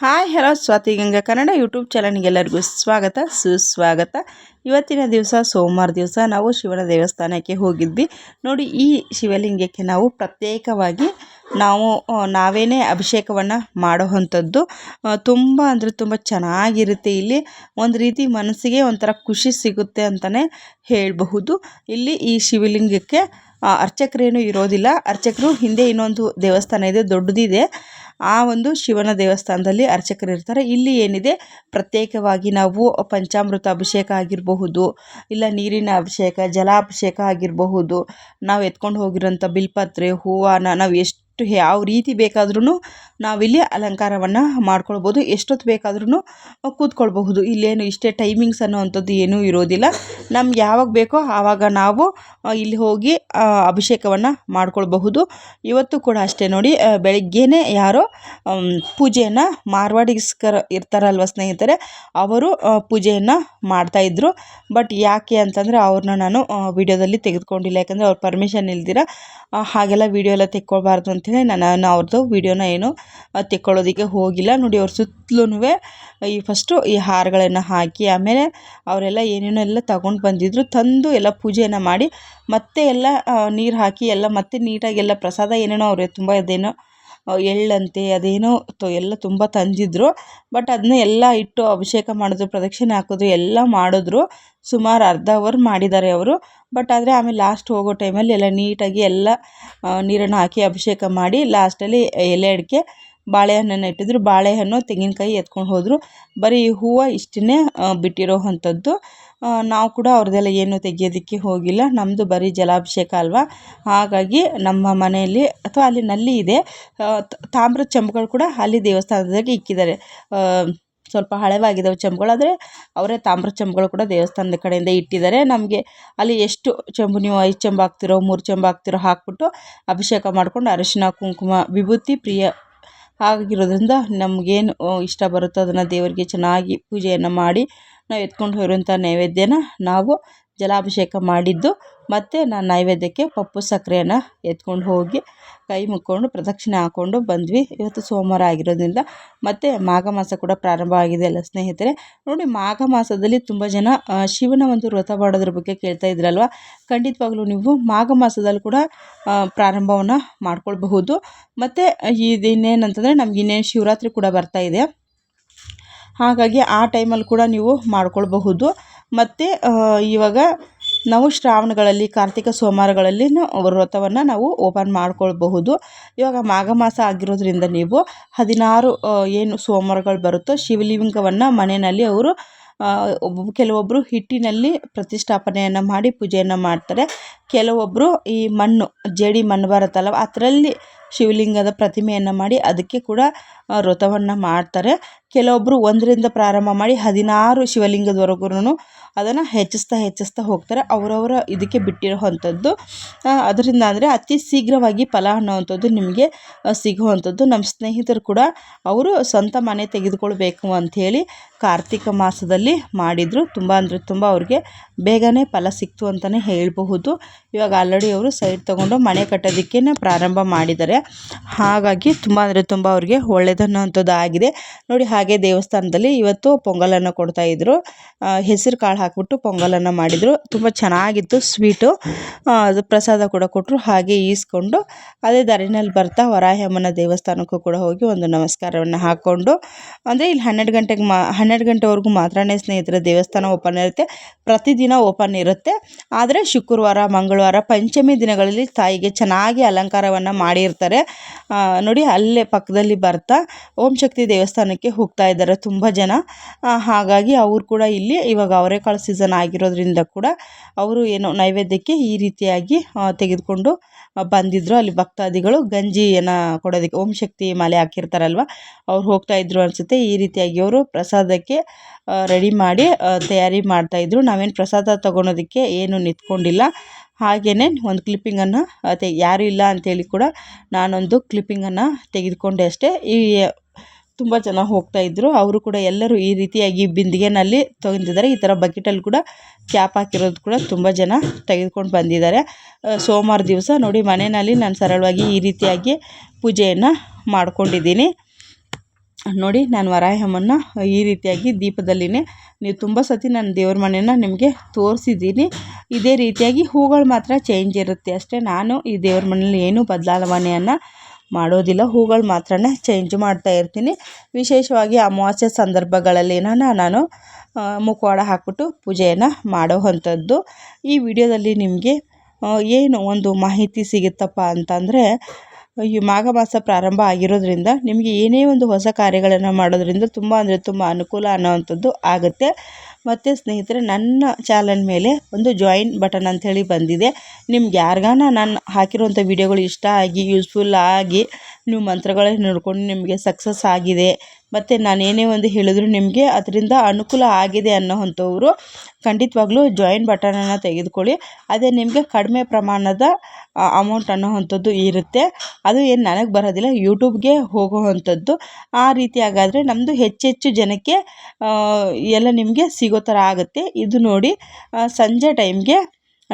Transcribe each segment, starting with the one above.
Hi, hello, Swathi Ganga Kannada YouTube ಚಾನಲ್ಗೆಲ್ಲರಿಗೂ ಸ್ವಾಗತ, ಸುಸ್ವಾಗತ. ಇವತ್ತಿನ ದಿವಸ, ಸೋಮವಾರ ದಿವಸ ನಾವು ಶಿವನ ದೇವಸ್ಥಾನಕ್ಕೆ ಹೋಗಿದ್ವಿ. ನೋಡಿ, ಈ ಶಿವಲಿಂಗಕ್ಕೆ ನಾವು ಪ್ರತ್ಯೇಕವಾಗಿ ನಾವು ನಾವೇನೇ ಅಭಿಷೇಕವನ್ನು ಮಾಡೋವಂಥದ್ದು ಅಂಥದ್ದು ತುಂಬ ಅಂದರೆ ತುಂಬ ಚೆನ್ನಾಗಿರುತ್ತೆ ಇಲ್ಲಿ. ಒಂದು ರೀತಿ ಮನಸ್ಸಿಗೆ ಒಂಥರ ಖುಷಿ ಸಿಗುತ್ತೆ ಅಂತಲೇ ಹೇಳಬಹುದು. ಇಲ್ಲಿ ಈ ಶಿವಲಿಂಗಕ್ಕೆ ಅರ್ಚಕರೇನು ಇರೋದಿಲ್ಲ. ಅರ್ಚಕರು ಹಿಂದೆ ಇನ್ನೊಂದು ದೇವಸ್ಥಾನ ಇದೆ, ದೊಡ್ಡದಿದೆ. ಆ ಒಂದು ಶಿವನ ದೇವಸ್ಥಾನದಲ್ಲಿ ಅರ್ಚಕರು ಇರ್ತಾರೆ. ಇಲ್ಲಿ ಏನಿದೆ? ಪ್ರತ್ಯೇಕವಾಗಿ ನಾವು ಪಂಚಾಮೃತ ಅಭಿಷೇಕ ಆಗಿರಬಹುದು, ಇಲ್ಲ ನೀರಿನ ಅಭಿಷೇಕ, ಜಲಾಭಿಷೇಕ ಆಗಿರಬಹುದು. ನಾವು ಎತ್ಕೊಂಡು ಹೋಗಿರೋಂಥ ಬಿಲ್ಪತ್ರೆ ಹೂವನ್ನ ನಾವು ಎಷ್ಟು ಯಾವ ರೀತಿ ಬೇಕಾದ್ರೂ ನಾವಿಲ್ಲಿ ಅಲಂಕಾರವನ್ನು ಮಾಡ್ಕೊಳ್ಬೋದು ಎಷ್ಟೊತ್ತು ಬೇಕಾದ್ರೂ ಕೂತ್ಕೊಳ್ಬಹುದು. ಇಲ್ಲೇನು ಇಷ್ಟೇ ಟೈಮಿಂಗ್ಸ್ ಅನ್ನೋವಂಥದ್ದು ಏನೂ ಇರೋದಿಲ್ಲ. ನಮ್ಗೆ ಯಾವಾಗ ಬೇಕೋ ಆವಾಗ ನಾವು ಇಲ್ಲಿ ಹೋಗಿ ಅಭಿಷೇಕವನ್ನು ಮಾಡ್ಕೊಳ್ಬಹುದು. ಇವತ್ತು ಕೂಡ ಅಷ್ಟೇ ನೋಡಿ ಬೆಳಗ್ಗೆನೇ ಯಾರೋ ಪೂಜೆಯನ್ನು ಮಾರ್ವಾಡಿಸ್ಕರ ಇರ್ತಾರಲ್ವ ಸ್ನೇಹಿತರೆ, ಅವರು ಪೂಜೆಯನ್ನು ಮಾಡ್ತಾಯಿದ್ರು ಬಟ್ ಯಾಕೆ ಅಂತಂದರೆ ಅವ್ರನ್ನ ನಾನು ವಿಡಿಯೋದಲ್ಲಿ ತೆಗೆದುಕೊಂಡಿಲ್ಲ. ಯಾಕಂದರೆ ಅವ್ರ ಪರ್ಮಿಷನ್ ಇಲ್ದಿರ ಹಾಗೆಲ್ಲ ವಿಡಿಯೋ ಎಲ್ಲ ತೆಕ್ಕೊಳ್ಬಾರ್ದು ಅಂತೇಳಿ ನಾನು ಅವ್ರದ್ದು ವಿಡಿಯೋನ ಏನು ತೆಕ್ಕೊಳ್ಳೋದಕ್ಕೆ ಹೋಗಿಲ್ಲ. ನೋಡಿ, ಅವ್ರ ಸುತ್ತಲೂ ಈ ಫಸ್ಟು ಈ ಹಾರಗಳನ್ನು ಹಾಕಿ, ಆಮೇಲೆ ಅವರೆಲ್ಲ ಏನೇನೋ ಎಲ್ಲ ತಗೊಂಡು ಬಂದಿದ್ರು. ತಂದು ಎಲ್ಲ ಪೂಜೆಯನ್ನು ಮಾಡಿ, ಮತ್ತೆ ಎಲ್ಲ ನೀರು ಹಾಕಿ, ಎಲ್ಲ ಮತ್ತೆ ನೀಟಾಗಿ ಎಲ್ಲ ಪ್ರಸಾದ ಏನೇನೋ ಅವ್ರಿಗೆ ತುಂಬ ಅದೇನೋ ಎಳ್ಳಂತೆ, ಅದೇನೋ ತೊ, ಎಲ್ಲ ತುಂಬ ತಂದಿದ್ರು. ಬಟ್ ಅದನ್ನ ಎಲ್ಲ ಇಟ್ಟು ಅಭಿಷೇಕ ಮಾಡಿದ್ರು, ಪ್ರದಕ್ಷಿಣೆ ಹಾಕಿದ್ರು, ಎಲ್ಲ ಮಾಡಿದ್ರು. ಸುಮಾರು ಅರ್ಧ ಅವರ್ ಮಾಡಿದ್ದಾರೆ ಅವರು. ಬಟ್ ಆದರೆ ಆಮೇಲೆ ಲಾಸ್ಟ್ ಹೋಗೋ ಟೈಮಲ್ಲಿ ಎಲ್ಲ ನೀಟಾಗಿ ಎಲ್ಲ ನೀರನ್ನು ಹಾಕಿ ಅಭಿಷೇಕ ಮಾಡಿ ಲಾಸ್ಟಲ್ಲಿ ಎಲೆ ಅಡಿಕೆ, ಬಾಳೆಹಣ್ಣನ್ನು ಇಟ್ಟಿದ್ರು. ಬಾಳೆಹಣ್ಣು ತೆಂಗಿನಕಾಯಿ ಎತ್ಕೊಂಡು ಹೋದರು. ಬರೀ ಹೂವು ಇಷ್ಟನ್ನೇ ಬಿಟ್ಟಿರೋ ಅಂಥದ್ದು. ನಾವು ಕೂಡ ಅವ್ರದ್ದೆಲ್ಲ ಏನು ತೆಗೆಯೋದಕ್ಕೆ ಹೋಗಿಲ್ಲ. ನಮ್ಮದು ಬರೀ ಜಲಾಭಿಷೇಕ ಅಲ್ವಾ? ಹಾಗಾಗಿ ನಮ್ಮ ಮನೆಯಲ್ಲಿ ಅಥವಾ ಅಲ್ಲಿ ನಲ್ಲಿ ಇದೆ. ತಾಮ್ರದ ಚಂಬುಗಳು ಕೂಡ ಅಲ್ಲಿ ದೇವಸ್ಥಾನದಲ್ಲಿ ಇಕ್ಕಿದ್ದಾರೆ. ಸ್ವಲ್ಪ ಹಳೆವಾಗಿದ್ದಾವೆ ಚಂಬುಗಳು, ಆದರೆ ಅವರೇ ತಾಮ್ರದ ಚಂಬುಗಳು ಕೂಡ ದೇವಸ್ಥಾನದ ಕಡೆಯಿಂದ ಇಟ್ಟಿದ್ದಾರೆ. ನಮಗೆ ಅಲ್ಲಿ ಎಷ್ಟು ಚಂಬು, ನೀವು ಐದು ಚಂಬು ಹಾಕ್ತಿರೋ, ಮೂರು ಚಂಬು ಹಾಕ್ತಿರೋ ಹಾಕ್ಬಿಟ್ಟು ಅಭಿಷೇಕ ಮಾಡ್ಕೊಂಡು ಅರಿಶಿನ, ಕುಂಕುಮ, ವಿಭೂತಿ, ಪ್ರಿಯ ಆಗಿರೋದ್ರಿಂದ ನಮಗೇನು ಇಷ್ಟ ಬರುತ್ತೋ ಅದನ್ನು ದೇವರಿಗೆ ಚೆನ್ನಾಗಿ ಪೂಜೆಯನ್ನು ಮಾಡಿ ನಾವು ಎತ್ಕೊಂಡು ಹೋಗಿರುವಂಥ ನೈವೇದ್ಯನ ನಾವು ಜಲಾಭಿಷೇಕ ಮಾಡಿದ್ದು, ಮತ್ತು ನಾನು ನೈವೇದ್ಯಕ್ಕೆ ಪಪ್ಪು ಸಕ್ಕರೆಯನ್ನು ಎತ್ಕೊಂಡು ಹೋಗಿ ಕೈ ಮುಕ್ಕೊಂಡು ಪ್ರದಕ್ಷಿಣೆ ಹಾಕ್ಕೊಂಡು ಬಂದ್ವಿ. ಇವತ್ತು ಸೋಮವಾರ ಆಗಿರೋದ್ರಿಂದ ಮತ್ತು ಮಾಘ ಮಾಸ ಕೂಡ ಪ್ರಾರಂಭ ಆಗಿದೆ ಅಲ್ಲ ಸ್ನೇಹಿತರೆ. ನೋಡಿ, ಮಾಘ ಮಾಸದಲ್ಲಿ ತುಂಬ ಜನ ಶಿವನ ಒಂದು ವ್ರತ ಮಾಡೋದ್ರ ಬಗ್ಗೆ ಕೇಳ್ತಾ ಇದ್ರಲ್ವ? ಖಂಡಿತವಾಗ್ಲೂ ನೀವು ಮಾಘ ಮಾಸದಲ್ಲಿ ಕೂಡ ಪ್ರಾರಂಭವನ್ನು ಮಾಡ್ಕೊಳ್ಬಹುದು. ಮತ್ತು ಇದಿನ್ನೇನಂತಂದರೆ ನಮ್ಗೆ ಇನ್ನೇನು ಶಿವರಾತ್ರಿ ಕೂಡ ಬರ್ತಾ ಇದೆ. ಹಾಗಾಗಿ ಆ ಟೈಮಲ್ಲಿ ಕೂಡ ನೀವು ಮಾಡ್ಕೊಳ್ಬಹುದು. ಮತ್ತು ಇವಾಗ ನಾವು ಶ್ರಾವಣಗಳಲ್ಲಿ, ಕಾರ್ತಿಕ ಸೋಮವಾರಗಳಲ್ಲಿ ವ್ರತವನ್ನು ನಾವು ಓಪನ್ ಮಾಡ್ಕೊಳ್ಬಹುದು. ಇವಾಗ ಮಾಘ ಮಾಸ ಆಗಿರೋದ್ರಿಂದ ನೀವು ಹದಿನಾರು ಏನು ಸೋಮವಾರಗಳು ಬರುತ್ತೋ ಶಿವಲಿಂಗವನ್ನು ಮನೆಯಲ್ಲಿ ಅವರು ಕೆಲವೊಬ್ಬರು ಹಿಟ್ಟಿನಲ್ಲಿ ಪ್ರತಿಷ್ಠಾಪನೆಯನ್ನು ಮಾಡಿ ಪೂಜೆಯನ್ನು ಮಾಡ್ತಾರೆ. ಕೆಲವೊಬ್ಬರು ಈ ಮಣ್ಣು, ಜೇಡಿ ಮಣ್ಣು ಬರುತ್ತಲ್ಲ ಅದರಲ್ಲಿ ಶಿವಲಿಂಗದ ಪ್ರತಿಮೆಯನ್ನು ಮಾಡಿ ಅದಕ್ಕೆ ಕೂಡ ವ್ರತವನ್ನು ಮಾಡ್ತಾರೆ. ಕೆಲವೊಬ್ಬರು ಒಂದರಿಂದ ಪ್ರಾರಂಭ ಮಾಡಿ ಹದಿನಾರು ಶಿವಲಿಂಗದವರೆಗೂ ಅದನ್ನು ಹೆಚ್ಚಿಸ್ತಾ ಹೆಚ್ಚಿಸ್ತಾ ಹೋಗ್ತಾರೆ. ಅವರವರ ಇದಕ್ಕೆ ಬಿಟ್ಟಿರುವಂಥದ್ದು. ಅದರಿಂದ ಅಂದರೆ ಅತಿ ಶೀಘ್ರವಾಗಿ ಫಲ ಅನ್ನೋವಂಥದ್ದು ನಿಮಗೆ ಸಿಗುವಂಥದ್ದು. ನಮ್ಮ ಸ್ನೇಹಿತರು ಕೂಡ ಅವರು ಸ್ವಂತ ಮನೆ ತೆಗೆದುಕೊಳ್ಬೇಕು ಅಂಥೇಳಿ ಕಾರ್ತಿಕ ಮಾಸದಲ್ಲಿ ಮಾಡಿದರು. ತುಂಬ ಅಂದರೆ ತುಂಬ ಅವ್ರಿಗೆ ಬೇಗನೆ ಫಲ ಸಿಕ್ತು ಅಂತಲೇ ಹೇಳಬಹುದು. ಇವಾಗ ಆಲ್ರೆಡಿ ಅವರು ಸೈಟ್ ತೊಗೊಂಡು ಮನೆ ಕಟ್ಟೋದಕ್ಕೆ ಪ್ರಾರಂಭ ಮಾಡಿದ್ದಾರೆ. ಹಾಗಾಗಿ ತುಂಬ ಅಂದರೆ ತುಂಬ ಅವ್ರಿಗೆ ಒಳ್ಳೆಯದನ್ನೋಂಥದ್ದು ಆಗಿದೆ ನೋಡಿ ಹಾಗೆ ದೇವಸ್ಥಾನದಲ್ಲಿ ಇವತ್ತು ಪೊಂಗಲನ್ನು ಕೊಡ್ತಾಯಿದ್ರು ಹೆಸರು ಕಾಳು ಹಾಕಿಬಿಟ್ಟು ಪೊಂಗಲನ್ನು ಮಾಡಿದರು. ತುಂಬ ಚೆನ್ನಾಗಿತ್ತು, ಸ್ವೀಟು. ಅದು ಪ್ರಸಾದ ಕೂಡ ಕೊಟ್ಟರು ಹಾಗೆ ಈಸ್ಕೊಂಡು ಅದೇ ದಾರಿನಲ್ಲಿ ಬರ್ತಾ ವರಾಹಮ್ಮನ ದೇವಸ್ಥಾನಕ್ಕೂ ಕೂಡ ಹೋಗಿ ಒಂದು ನಮಸ್ಕಾರವನ್ನು ಹಾಕ್ಕೊಂಡು, ಅಂದರೆ ಇಲ್ಲಿ ಹನ್ನೆರಡು ಗಂಟೆಗೆ ಮಾ, ಹನ್ನೆರಡು ಗಂಟೆವರೆಗೂ ಮಾತ್ರನೇ ಸ್ನೇಹಿತರ ದೇವಸ್ಥಾನ ಓಪನ್ ಇರುತ್ತೆ. ಪ್ರತಿದಿನ ಓಪನ್ ಇರುತ್ತೆ. ಆದರೆ ಶುಕ್ರವಾರ ಮಂಗಳವಾರ ಪಂಚಮಿ ದಿನಗಳಲ್ಲಿ ತಾಯಿಗೆ ಚೆನ್ನಾಗಿ ಅಲಂಕಾರವನ್ನು ಮಾಡಿರ್ತಾರೆ. ನೋಡಿ ಅಲ್ಲೇ ಪಕ್ಕದಲ್ಲಿ ಬರ್ತಾ ಓಂ ಶಕ್ತಿ ದೇವಸ್ಥಾನಕ್ಕೆ ಹೋಗ್ತಾ ಇದ್ದಾರೆ ತುಂಬ ಜನ. ಹಾಗಾಗಿ ಅವರು ಕೂಡ ಇಲ್ಲಿ ಇವಾಗ ಅವರೆಕಾಳು ಸೀಸನ್ ಆಗಿರೋದ್ರಿಂದ ಕೂಡ ಅವರು ಏನೋ ನೈವೇದ್ಯಕ್ಕೆ ಈ ರೀತಿಯಾಗಿ ತೆಗೆದುಕೊಂಡು ಬಂದಿದ್ದರು ಅಲ್ಲಿ ಭಕ್ತಾದಿಗಳು ಗಂಜಿಯನ್ನು ಕೊಡೋದಕ್ಕೆ ಓಂ ಶಕ್ತಿ ಮಾಲೆ ಹಾಕಿರ್ತಾರಲ್ವ, ಅವ್ರು ಹೋಗ್ತಾ ಇದ್ರು ಅನಿಸುತ್ತೆ. ಈ ರೀತಿಯಾಗಿ ಅವರು ಪ್ರಸಾದಕ್ಕೆ ರೆಡಿ ಮಾಡಿ ತಯಾರಿ ಮಾಡ್ತಾಯಿದ್ರು ನಾವೇನು ಪ್ರಸಾದ ತಗೊಳೋದಕ್ಕೆ ಏನು ನಿಂತ್ಕೊಂಡಿಲ್ಲ. ಹಾಗೆಯೇ ಒಂದು ಕ್ಲಿಪ್ಪಿಂಗನ್ನು ತೆ ಯಾರು ಇಲ್ಲ ಅಂಥೇಳಿ ಕೂಡ ನಾನೊಂದು ಕ್ಲಿಪ್ಪಿಂಗನ್ನು ತೆಗೆದುಕೊಂಡೆ ಅಷ್ಟೇ. ಈ ತುಂಬ ಜನ ಹೋಗ್ತಾ ಇದ್ದರು ಅವರು ಕೂಡ ಎಲ್ಲರೂ ಈ ರೀತಿಯಾಗಿ ಬಿಂದಿಗೆನಲ್ಲಿ ತೊಗೊಂಡಿದ್ದಾರೆ ಈ ಥರ ಬಕೆಟಲ್ಲಿ ಕೂಡ ಕ್ಯಾಪ್ ಹಾಕಿರೋದು ಕೂಡ ತುಂಬ ಜನ ತೆಗೆದುಕೊಂಡು ಬಂದಿದ್ದಾರೆ. ಸೋಮವಾರ ದಿವಸ ನೋಡಿ ಮನೆಯಲ್ಲಿ ನಾನು ಸರಳವಾಗಿ ಈ ರೀತಿಯಾಗಿ ಪೂಜೆಯನ್ನು ಮಾಡ್ಕೊಂಡಿದ್ದೀನಿ. ನೋಡಿ ನಾನು ವರಾಯಮ್ಮನ್ನು ಈ ರೀತಿಯಾಗಿ ದೀಪದಲ್ಲಿನೇ ನೀವು ತುಂಬ ಸತಿ ನಾನು ದೇವ್ರ ಮನೆನ ನಿಮಗೆ ತೋರಿಸಿದ್ದೀನಿ ಇದೇ ರೀತಿಯಾಗಿ ಹೂಗಳು ಮಾತ್ರ ಚೇಂಜ್ ಇರುತ್ತೆ. ಅಷ್ಟೇ ನಾನು ಈ ದೇವ್ರ ಮನೇಲಿ ಏನೂ ಬದಲಾವಣೆಯನ್ನು ಮಾಡೋದಿಲ್ಲ. ಹೂಗಳು ಮಾತ್ರನೇ ಚೇಂಜ್ ಮಾಡ್ತಾ ಇರ್ತೀನಿ. ವಿಶೇಷವಾಗಿ ಅಮಾವಾಸ್ಯೆ ಸಂದರ್ಭಗಳಲ್ಲಿ ನಾನು ಮುಖವಾಡ ಹಾಕ್ಬಿಟ್ಟು ಪೂಜೆಯನ್ನು ಮಾಡೋ ಅಂಥದ್ದು ಈ ವಿಡಿಯೋದಲ್ಲಿ ನಿಮಗೆ ಏನು ಒಂದು ಮಾಹಿತಿ ಸಿಗುತ್ತಪ್ಪ ಅಂತಂದರೆ ಈ ಮಾಘ ಮಾಸ ಪ್ರಾರಂಭ ಆಗಿರೋದ್ರಿಂದ ನಿಮಗೆ ಏನೇ ಒಂದು ಹೊಸ ಕಾರ್ಯಗಳನ್ನು ಮಾಡೋದ್ರಿಂದ ತುಂಬ ಅಂದರೆ ತುಂಬ ಅನುಕೂಲ ಅನ್ನೋವಂಥದ್ದು ಆಗುತ್ತೆ. ಮತ್ತು ಸ್ನೇಹಿತರೆ, ನನ್ನ ಚಾನಲ್ ಮೇಲೆ ಒಂದು ಜಾಯಿನ್ ಬಟನ್ ಅಂಥೇಳಿ ಬಂದಿದೆ. ನಿಮ್ಗೆ ಯಾರಿಗಾನ ನಾನು ಹಾಕಿರುವಂಥ ವಿಡಿಯೋಗಳು ಇಷ್ಟ ಆಗಿ ಯೂಸ್ಫುಲ್ ಆಗಿ, ನೀವು ಮಂತ್ರಗಳನ್ನು ನೋಡ್ಕೊಂಡು ನಿಮಗೆ ಸಕ್ಸಸ್ ಆಗಿದೆ ಮತ್ತು ನಾನು ಏನೇ ಒಂದು ಹೇಳಿದ್ರು ನಿಮಗೆ ಅದರಿಂದ ಅನುಕೂಲ ಆಗಿದೆ ಅನ್ನೋವಂಥವ್ರು ಖಂಡಿತವಾಗ್ಲೂ ಜಾಯಿನ್ ಬಟನನ್ನು ತೆಗೆದುಕೊಳ್ಳಿ. ಅದೇ ನಿಮಗೆ ಕಡಿಮೆ ಪ್ರಮಾಣದ ಅಮೌಂಟ್ ಅನ್ನೋವಂಥದ್ದು ಇರುತ್ತೆ. ಅದು ಏನು ನನಗೆ ಬರೋದಿಲ್ಲ, ಯೂಟ್ಯೂಬ್ಗೆ ಹೋಗೋವಂಥದ್ದು. ಆ ರೀತಿ ಹಾಗಾದರೆ ನಮ್ಮದು ಹೆಚ್ಚೆಚ್ಚು ಜನಕ್ಕೆ ಎಲ್ಲ ನಿಮಗೆ ಸಿಗೋ ಥರ ಆಗುತ್ತೆ. ಇದು ನೋಡಿ ಸಂಜೆ ಟೈಮ್ಗೆ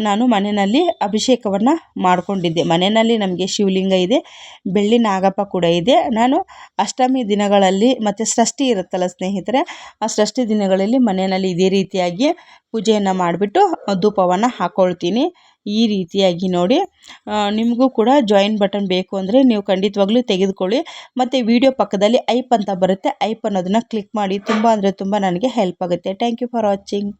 ನಾನು ಮನೆಯಲ್ಲಿ ಅಭಿಷೇಕವನ್ನು ಮಾಡಿಕೊಂಡಿದ್ದೆ. ಮನೆಯಲ್ಲಿ ನಮಗೆ ಶಿವಲಿಂಗ ಇದೆ, ಬೆಳ್ಳಿ ನಾಗಪ್ಪ ಕೂಡ ಇದೆ. ನಾನು ಅಷ್ಟಮಿ ದಿನಗಳಲ್ಲಿ ಮತ್ತು ಷಷ್ಠಿ ಇರುತ್ತಲ್ಲ ಸ್ನೇಹಿತರೆ, ಆ ಷಷ್ಠಿ ದಿನಗಳಲ್ಲಿ ಮನೆಯಲ್ಲಿ ಇದೇ ರೀತಿಯಾಗಿ ಪೂಜೆಯನ್ನು ಮಾಡಿಬಿಟ್ಟು ಧೂಪವನ್ನು ಹಾಕ್ಕೊಳ್ತೀನಿ ಈ ರೀತಿಯಾಗಿ ನೋಡಿ ನಿಮಗೂ ಕೂಡ ಜಾಯಿನ್ ಬಟನ್ ಬೇಕು ಅಂದರೆ ನೀವು ಖಂಡಿತವಾಗ್ಲೂ ತೆಗೆದುಕೊಳ್ಳಿ. ಮತ್ತು ವಿಡಿಯೋ ಪಕ್ಕದಲ್ಲಿ ಐಪ್ ಅಂತ ಬರುತ್ತೆ, ಐಪ್ ಅನ್ನೋದನ್ನು ಕ್ಲಿಕ್ ಮಾಡಿ, ತುಂಬ ಅಂದರೆ ತುಂಬ ನನಗೆ ಹೆಲ್ಪ್ ಆಗುತ್ತೆ. Thank you for watching.